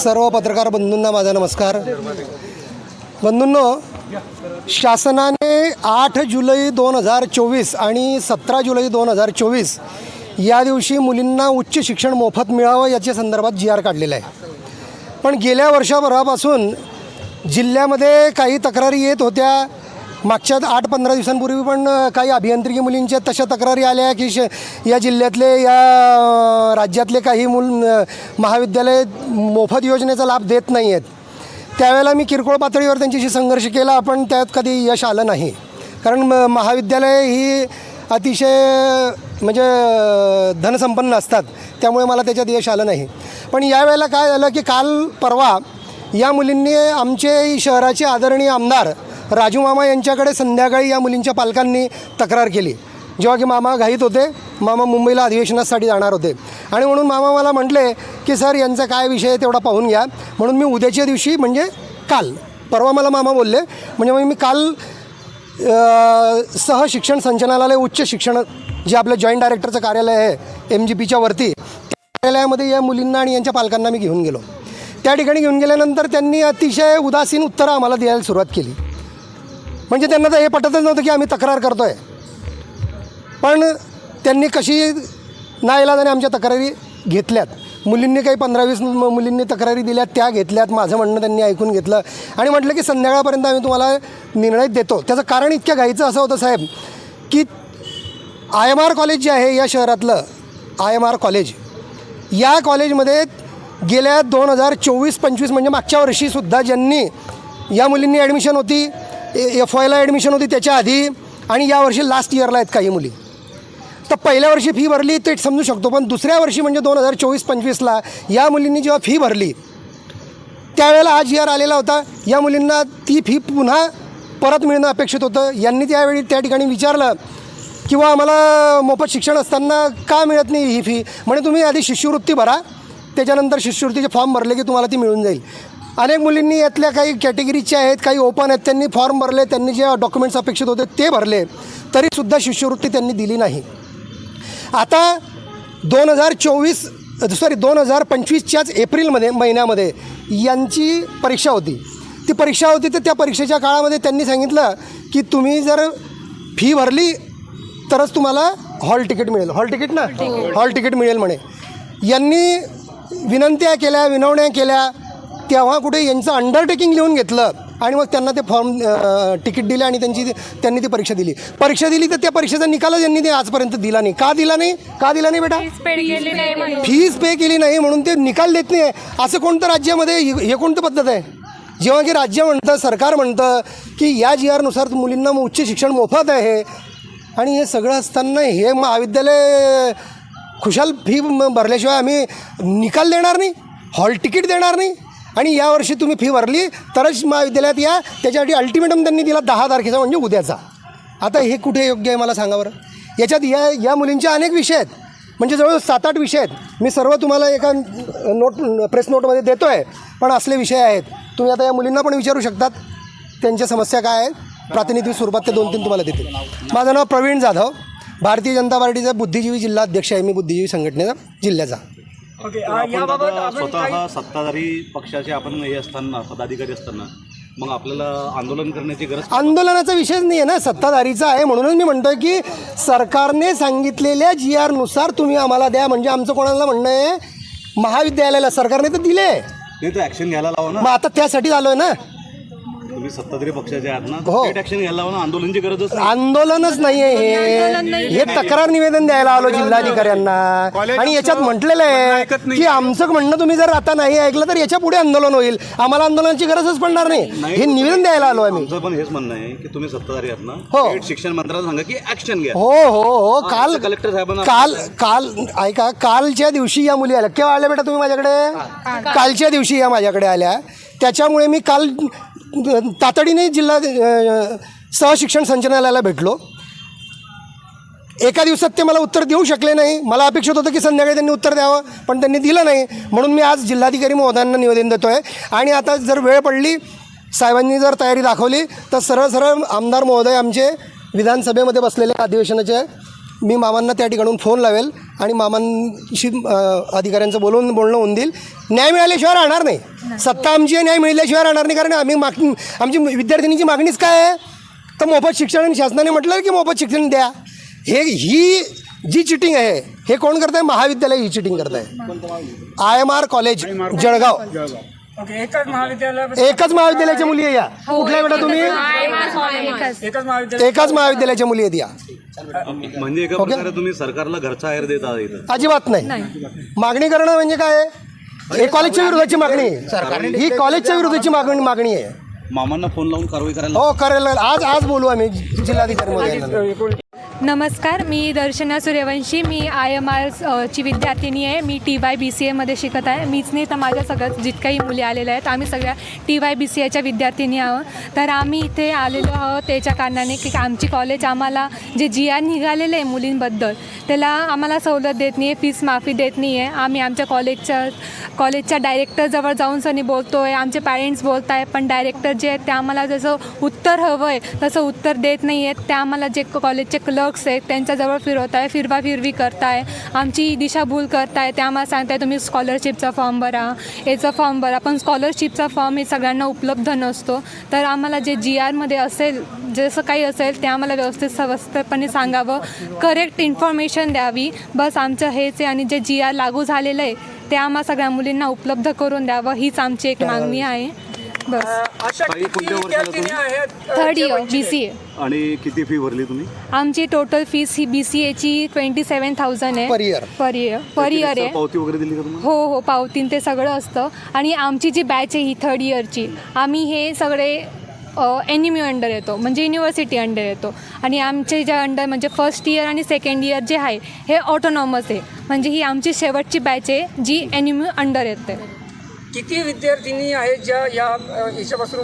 सर्व पत्रकार बंधूंना माझा नमस्कार. बंधूंनो शासनाने आठ जुलै दोन हजार चोवीस आणि सतरा जुलै दोन हजार चोवीस या दिवशी मुलींना उच्च शिक्षण मोफत मिळावं याच्या संदर्भात जी आर काढलेला आहे. पण गेल्या वर्षभरापासून जिल्ह्यामध्ये काही तक्रारी येत होत्या. मागच्या आठ पंधरा दिवसांपूर्वी पण काही अभियांत्रिकी मुलींच्या तशा तक्रारी आल्या की श या जिल्ह्यातले या राज्यातले काही मुल महाविद्यालय मोफत योजनेचा लाभ देत नाही आहेत त्यावेळेला मी किरकोळ पातळीवर त्यांच्याशी संघर्ष केला पण त्यात कधी यश आलं नाही. कारण म महाविद्यालय ही अतिशय म्हणजे धनसंपन्न असतात. त्यामुळे मला त्याच्यात यश आलं नाही. पण यावेळेला काय झालं की काल परवा या मुलींनी आमचे शहराचे आदरणीय आमदार राजू मामा यांच्याकडे संध्याकाळी या मुलींच्या पालकांनी तक्रार केली. जेव्हा की मामा घाईत होते मामा मुंबईला अधिवेशनासाठी जाणार होते. आणि म्हणून मामा मला म्हटले की सर यांचा काय विषय आहे तेवढा पाहून घ्या. म्हणून मी उद्याच्या दिवशी म्हणजे काल परवा मला मामा बोलले. म्हणजे मग मी काल सह शिक्षण संचालनालय उच्च शिक्षण जे आपलं जॉईंट डायरेक्टरचं कार्यालय आहे एम जी पीच्या वरती त्या कार्यालयामध्ये या मुलींना आणि यांच्या पालकांना मी घेऊन गेलो. त्या ठिकाणी घेऊन गेल्यानंतर त्यांनी अतिशय उदासीन उत्तरं आम्हाला द्यायला सुरुवात केली. म्हणजे त्यांना तर हे पटतच नव्हतं की आम्ही तक्रार करतो आहे पण त्यांनी कशी नाईलाजाने आमच्या तक्रारी घेतल्यात. मुलींनी काही पंधरा वीस मुलींनी तक्रारी दिल्यात त्या घेतल्यात. माझं म्हणणं त्यांनी ऐकून घेतलं. आणि म्हटलं की संध्याकाळपर्यंत आम्ही तुम्हाला निर्णय देतो. त्याचं कारण इतक्या घाईचं असं होतं साहेब की आय एम आर कॉलेज जे आहे या शहरातलं आय एम आर कॉलेज या कॉलेजमध्ये गेल्या दोन हजार चोवीस पंचवीस म्हणजे मागच्या वर्षीसुद्धा ज्यांनी या मुलींनी ॲडमिशन होती एफ वायला ॲडमिशन होती त्याच्या आधी आणि यावर्षी लास्ट इयरला आहेत काही मुली. तर पहिल्या वर्षी फी भरली ते समजू शकतो पण दुसऱ्या वर्षी म्हणजे दोन हजार चोवीस पंचवीसला या मुलींनी जेव्हा फी भरली त्यावेळेला आज इयर आलेला होता. या मुलींना ती फी पुन्हा परत मिळणं अपेक्षित होतं. यांनी त्यावेळी त्या ठिकाणी विचारलं किंवा आम्हाला मोफत शिक्षण असताना का मिळत नाही ही फी म्हणजे तुम्ही आधी शिष्यवृत्ती भरा त्याच्यानंतर शिष्यवृत्तीचे फॉर्म भरले की तुम्हाला ती मिळून जाईल. अनेक मुलींनी यातल्या काही कॅटेगरीच्या आहेत काही ओपन आहेत त्यांनी फॉर्म भरले त्यांनी जे डॉक्युमेंट्स अपेक्षित होते ते भरले तरीसुद्धा शिष्यवृत्ती त्यांनी दिली नाही. आता दोन हजार चोवीस सॉरी दोन हजार पंचवीसच्याच एप्रिलमध्ये महिन्यामध्ये यांची परीक्षा होती. ती परीक्षा होती तर त्या परीक्षेच्या काळामध्ये त्यांनी सांगितलं की तुम्ही जर फी भरली तरच तुम्हाला हॉल तिकीट मिळेल. हॉल तिकीट ना? हॉल तिकीट मिळेल म्हणे. यांनी विनंत्या केल्या विनवण्या केल्या तेव्हा कुठे यांचं अंडरटेकिंग लिहून घेतलं आणि मग त्यांना ते फॉर्म तिकीट दिले आणि त्यांची त्यांनी ती परीक्षा दिली. परीक्षा दिली तर त्या परीक्षेचा निकालच यांनी ते आजपर्यंत दिला नाही. का दिला नाही? का दिला नाही बेटा? फीज पे केली नाही म्हणून. ते निकाल देत नाही. असं कोणतं राज्यामध्ये हे कोणतं पद्धत आहे? जेव्हा की राज्य म्हणतं सरकार म्हणतं की या जी आरनुसार मुलींना उच्च शिक्षण मोफत आहे. आणि हे सगळं असताना हे महाविद्यालय खुशाल फी भरल्याशिवाय आम्ही निकाल देणार नाही? हॉल तिकीट देणार नाही? आणि यावर्षी तुम्ही फी भरली तरच महाविद्यालयात या. त्याच्यासाठी अल्टिमेटम त्यांनी दिला दहा तारखेचा म्हणजे उद्याचा. आता हे कुठे योग्य आहे मला सांगा बरं? याच्यात या या मुलींचे अनेक विषय आहेत. म्हणजे जवळ सात आठ विषय आहेत. मी सर्व तुम्हाला एका नोट प्रेस नोटमध्ये देतो आहे पण असले विषय आहेत. तुम्ही आता या मुलींना पण विचारू शकतात. त्यांच्या समस्या काय आहेत? प्रातिनिधिक स्वरूपात ते दोन तीन तुम्हाला देतील. माझं नाव प्रवीण जाधव. भारतीय जनता पार्टीचा बुद्धिजीवी जिल्हा अध्यक्ष आहे. मी बुद्धिजीवी संघटनेचा जिल्ह्याचा. ओके आ, याबाबत काही स्वतः सत्ताधारी पक्षाचे आपण हे असताना पदाधिकारी असताना मग आपल्याला आंदोलन करण्याची गरज आंदोलनाचा विषयच नाही आहे ना सत्ताधारीचा आहे. म्हणूनच मी म्हणतोय की सरकारने सांगितलेल्या जी आरनुसार तुम्ही आम्हाला द्या. म्हणजे आमचं कोणाला म्हणणं आहे? महाविद्यालयाला सरकारने तर दिले नाही तर ऍक्शन घ्यायला लावा ना. मग आता त्यासाठी आलोय ना. तुम्ही सत्ताधारी पक्षाचे आहात ना हो. स्टेट ऍक्शन घ्यायला लावा ना आंदोलनची गरजच नाही. आंदोलनच नाहीये हे. हे तक्रार निवेदन द्यायला आलो जिल्हाधिकाऱ्यांना. आणि याच्यात म्हटलेलं आहे की आमचं म्हणणं तुम्ही जर आता नाही ऐकलं तर याच्यापुढे आंदोलन होईल. आम्हाला आंदोलनाची गरजच पडणार नाही. हे निवेदन द्यायला आलो आम्ही. आमचं पण हेच म्हणणं आहे की तुम्ही सत्ताधारी आहात ना हो. शिक्षण मंत्र्याला सांगा की ऍक्शन घ्या. हो हो हो. काल कलेक्टर साहेबांना काल काल ऐका कालच्या दिवशी या मुली आल्या. केव्हा आल्या बेटा तुम्ही माझ्याकडे? कालच्या दिवशी या माझ्याकडे आल्या. त्याच्यामुळे मी काल तातडीने जिल्हा सहशिक्षण संचालनालयाला भेटलो. एका दिवसात ते मला उत्तर देऊ शकले नाही. मला अपेक्षित होतं की संध्याकाळी त्यांनी उत्तर द्यावं पण त्यांनी दिलं नाही. म्हणून मी आज जिल्हाधिकारी महोदयांना निवेदन देतो आहे आणि आता जर वेळ पडली साहेबांनी जर तयारी दाखवली तर सरळ सरळ आमदार महोदय आमचे विधानसभेमध्ये बसलेल्या अधिवेशनाचे मी मामांना त्या ठिकाणून फोन लावेल. आणि मामांशी अधिकाऱ्यांचं बोलून बोलणं होऊन देईल. न्याय मिळाल्याशिवाय राहणार नाही. सत्ता आमची आहे, न्याय मिळाल्याशिवाय राहणार नाही. कारण आम्ही माग आमची विद्यार्थिनीची मागणीच काय आहे? तर मोफत शिक्षण आणि शासनाने म्हटलं की मोफत शिक्षण द्या. हे ही जी चिटिंग आहे हे कोण करत आहे महाविद्यालय ही चिटिंग करत आहे I M R college. Jalgaon. Okay एकच महाविद्यालय एकच महाविद्यालयाच्या मुली आहे या. कुठल्या बेटा तुम्ही? एकच. महाविद्यालय. एकाच महाविद्यालयाच्या मुली आहेत या. म्हणजे एका प्रकारे तुम्ही सरकारला घरचा आहेर देत इथं. अजिबात नाही. मागणी करणं म्हणजे काय आहे? हे कॉलेजच्या विरोधाची मागणी आहे. ही कॉलेजच्या विरोधाची मागणी मागणी आहे. मामांना फोन लावून कारवाई करायला हो करेल आज आज बोलू आम्ही जिल्हाधिकारी मध्ये नमस्कार मी दर्शना सूर्यवंशी. मी आय एम आर ची विद्यार्थिनी आहे. मी टी वाय बी सी एमध्ये शिकत आहे. मीच नाही तर माझ्या सगळ्यात जितकाही मुली आलेल्या आहेत आम्ही सगळ्या टी वाय बी सी एच्या विद्यार्थिनी आहोत. तर आम्ही इथे आलेलो आहोत त्याच्या कारणाने की आमची कॉलेज आम्हाला जे जी आर निघालेलं आहे मुलींबद्दल त्याला आम्हाला सवलत देत नाही आहे फीस माफी देत नाही आहे आम्ही आमच्या कॉलेजच्या कॉलेजच्या डायरेक्टरजवळ जाऊन सनी बोलतो आहे आमचे पॅरेंट्स बोलत आहे पण डायरेक्टर जे आहेत ते आम्हाला जसं उत्तर हवं आहे तसं उत्तर देत नाही आहेत ते आम्हाला जे कॉलेजचे क्लब क्लर्क्स आहेत त्यांच्याजवळ फिरवत आहे फिरवा फिरवी करताय. आमची दिशाभूल करताय ते आम्हाला सांगताय तुम्ही स्कॉलरशिपचा फॉर्म भरा याचा फॉर्म भरा. पण स्कॉलरशिपचा फॉर्म हे सगळ्यांना उपलब्ध नसतो. तर आम्हाला जे जी आरमध्ये असेल जसं काही असेल ते आम्हाला व्यवस्थित सविस्तरपणे सांगावं. करेक्ट इन्फॉर्मेशन द्यावी. बस आमचं हेच आहे आणि जे जी आर लागू झालेलं आहे ते आम्हा सगळ्या मुलींना उपलब्ध करून द्यावं. हीच आमची एक मागणी आहे. अशा ताई, किती कोणत्या वर्षाला विद्यार्थिनी आहेत? अ, थर्ड जे इयर बी? सी ए आणि किती फी भरली तुम्ही? आमची टोटल फीस ही बी सी एची ट्वेंटी सेवन थाउजंड आहे. Per year. Per year per year आहे. पावती वगैरे दिली का तुम्हाला? हो हो पावतीन ते सगळं असतं. आणि आमची जी बॅच आहे ही थर्ड इयरची आम्ही हे सगळे एन एम यू अंडर येतो. म्हणजे युनिव्हर्सिटी अंडर येतो. आणि आमचे जे अंडर म्हणजे फर्स्ट इयर आणि सेकंड इयर जे आहे हे ऑटोनॉमस आहे. म्हणजे ही आमची शेवटची बॅच आहे जी एन एम यू अंडर येते. किती विद्यार्थिनी आहेत ज्या या याच्यापासून